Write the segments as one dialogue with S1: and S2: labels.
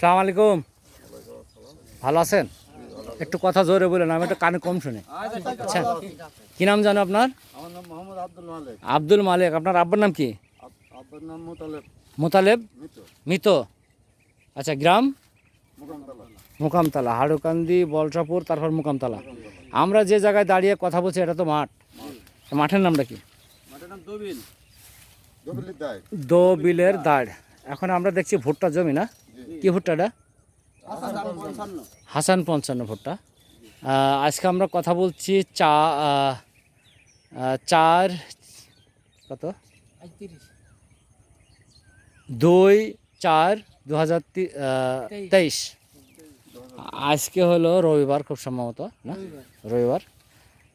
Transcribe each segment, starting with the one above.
S1: সালাম আলাইকুম। ভালো আছেন? একটু কথা জোরে বলেন আমি একটু কানে কম শুনি। আচ্ছা কি নাম জানো আপনার?
S2: আব্দুল মালিক।
S1: আপনার আব্বার নাম কি?
S2: মোতালেব।
S1: মিত। আচ্ছা গ্রাম?
S2: মুকামতলা।
S1: হাড়ুকান্দি বলসাপুর তারপর মুকামতলা। আমরা যে জায়গায় দাঁড়িয়ে কথা বলছি এটা তো মাঠ। মাঠের নামটা কি? দো বিলের দাঁড়। এখন আমরা দেখছি ভুট্টা জমি না? কি ভুট্টাটা হাসান পঞ্চান্ন ভুট্টা। আজকে আমরা কথা বলছি চা চার, কত? দুই চার দু হাজার তেইশ। আজকে হলো রবিবার খুব সম্ভবত, না? রবিবার।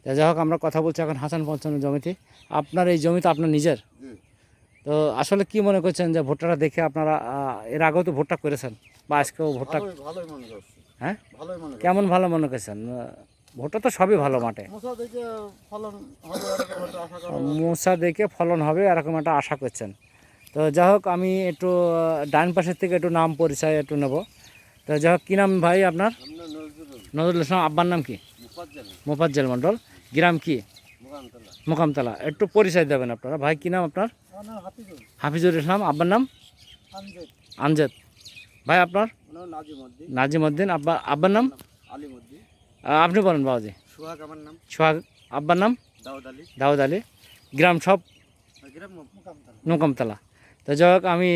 S1: যাই হোক, আমরা কথা বলছি এখন হাসান পঞ্চান্ন জমিতে। আপনার এই জমিতে আপনার নিজের? তো আসলে কি মনে করছেন যে ভুট্টাটা দেখে আপনারা এর আগেও তো ভুট্টা করেছেন? বা আজকেও ভুট্টা হ্যাঁ?
S2: মনে
S1: কেমন ভালো মনে করছেন? ভুট্টা তো সবই ভালো মাঠে।
S2: মশা দেখে ফলন হবে এরকম একটা আশা
S1: করছেন। তো যাই হোক আমি একটু ডান পাশের থেকে একটু নাম পরিচয় একটু নেব। তো যাই হোক কী নাম ভাই আপনার?
S2: নজরুল
S1: ইসলাম আব্বার নাম কি?
S2: মুফাজ্জল।
S1: মোফাজ্জল মণ্ডল। গ্রাম কি?
S2: মুকামতলা।
S1: একটু পরিচয় দেবেন আপনারা। ভাই কি নাম আপনার? হাফিজুর ইসলাম আব্বার নাম?
S2: আমজেদ
S1: আমজেদ ভাই আপনার?
S2: নাজিম নাজিমউদ্দিন।
S1: আব্বা আব্বার নাম? আপনি বলেন বাবাজি।
S2: সোহাগ আমার নাম।
S1: সোহাগ আব্বার নাম?
S2: দাউদ আলী।
S1: দাউদ আলী। গ্রাম সব? নৌকামতলা তো যাই হোক আমি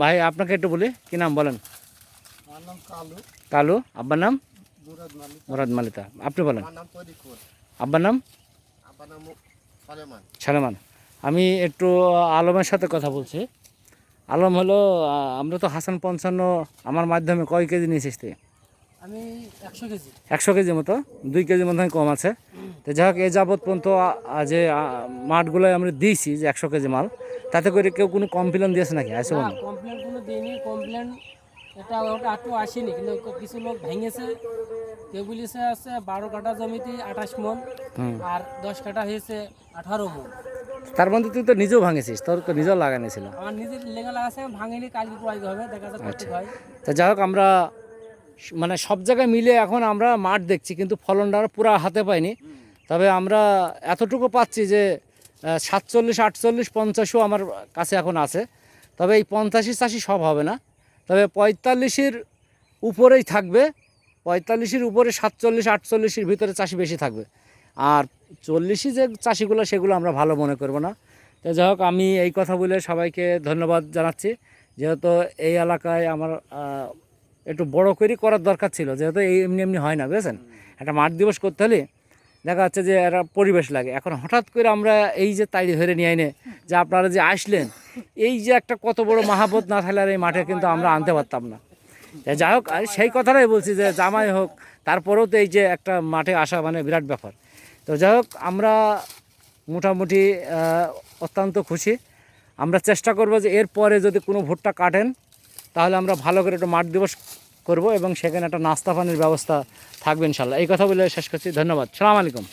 S1: ভাই আপনাকে একটু বলি কী নাম বলেন?
S2: কালু।
S1: কালু। আব্বার নাম?
S2: মুরাদ
S1: মালিতা। আপনি বলেন। আব্বার নাম?
S2: সালেমান।
S1: আমি একটু আলমের সাথে কথা বলছি। আলম হলো আমরা তো হাসান পঞ্চান্ন আমার মাধ্যমে কয় কেজি নিয়েছিস তুই
S3: আমি একশো কেজি।
S1: একশো কেজি মতো দুই কেজি মতো কম আছে। তো যাই হোক এ যাবৎ পর্যন্ত যে মাঠগুলোয় আমরা দিয়েছি যে একশো কেজি মাল তাতে করে কেউ কোনো কমপ্লেন দিয়েছে নাকি? বলুন।
S3: কমপ্লেন কোনো দিইনি কমপ্লেন এটা ওটা একটু আসেনি কিন্তু কিছু লোক ভেঙেছে। বলেছে আছে বারো কাঠা জমিতে আঠাশ মন আর দশ কাঠা হয়েছে আঠারো মন।
S1: তার মধ্যে তুই তো নিজেও ভাঙেছিস তোর তো নিজেও লাগানো ছিল
S3: আমার নিজের লেগে লাগাছে ভাঙিনি কালকে কুড়াইতে হবে দেখা যাচ্ছে হয়।
S1: তা যাই হোক আমরা মানে সব জায়গায় মিলে এখন আমরা মাঠ দেখছি কিন্তু ফলনটা পুরা হাতে পাইনি। তবে আমরা এতটুকু পাচ্ছি যে সাতচল্লিশ আটচল্লিশ পঞ্চাশও আমার কাছে এখন আছে। তবে এই পঞ্চাশি চাষি সব হবে না। তবে পঁয়তাল্লিশের উপরেই থাকবে। পঁয়তাল্লিশের উপরে সাতচল্লিশ, আটচল্লিশের ভিতরে চাষি বেশি থাকবে। আর চল্লিশই যে চাষিগুলো, সেগুলো আমরা ভালো মনে করব না। তো যাই হোক, আমি এই কথা বলে সবাইকে ধন্যবাদ জানাচ্ছি। যেহেতু এই এলাকায় আমার একটু বড় করে করার দরকার ছিল, যেহেতু এই এমনি এমনি হয় না, বুঝেছেন? একটা মাঠ দিবস করতে হলে দেখা যাচ্ছে যে একটা পরিবেশ লাগে। এখন হঠাৎ করে আমরা এই যে তাইড়ি ধরে নিয়ে আইনে যে আপনারা যে আসলেন, এই যে একটা কত বড় মাহাবত না থাকলে আর এই মাঠে কিন্তু আমরা আনতে পারতাম না। যাই হোক সেই কথাটাই বলছি যে জামাই হোক, তারপরেও তো এই যে একটা মাঠে আসা মানে বিরাট ব্যাপার। তো যাই হোক, আমরা মোটামুটি অত্যন্ত খুশি। আমরা চেষ্টা করব যে এরপরে যদি কোনো ভুট্টা কাটেন, তাহলে আমরা ভালো করে একটা মাঠ দিবস করব এবং সেখানে একটা নাস্তা পানির ব্যবস্থা থাকবে ইনশাল্লাহ। এই কথা বলে শেষ করছি। ধন্যবাদ। সালাম আলাইকুম।